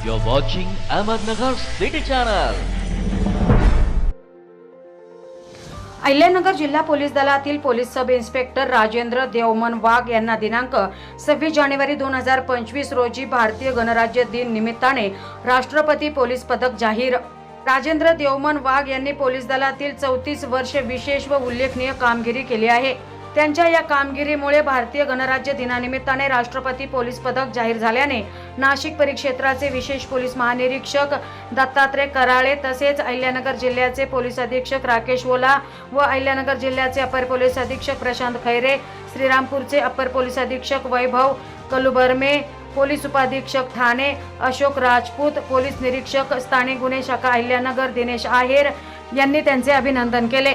You're watching Ahmednagar City Channel. Ahilyanagar जिल्हा police दलातील police sub inspector Rajendra Devman Wagh यांना दिनांक सव्वीस जानेवारी दोन हजार पंचवीस रोजी भारतीय गणराज्य दिन निमित्ताने राष्ट्रपती पोलीस पदक जाहीर राजेंद्र देवमन वाघ यांनी पोलीस दलातील चौतीस वर्ष विशेष व उल्लेखनीय कामगिरी केली आहे त्यांच्या या कामगिरीमुळे भारतीय गणराज्य दिनानिमित्ताने राष्ट्रपती पोलीस पदक जाहीर झाल्याने नाशिक परिक्षेत्राचे विशेष पोलीस महानिरीक्षक दत्तात्रय कराळे तसेच अहिल्यानगर जिल्ह्याचे पोलीस अधीक्षक राकेश ओला व अहिल्यानगर जिल्ह्याचे अपर पोलीस अधीक्षक प्रशांत खैरे श्रीरामपूरचे अपर पोलीस अधीक्षक वैभव कलुबर्मे पोलीस उपाधीक्षक ठाणे अशोक राजपूत पोलीस निरीक्षक स्थानिक गुन्हे शाखा अहिल्यानगर दिनेश आहेर यांनी त्यांचे अभिनंदन केले.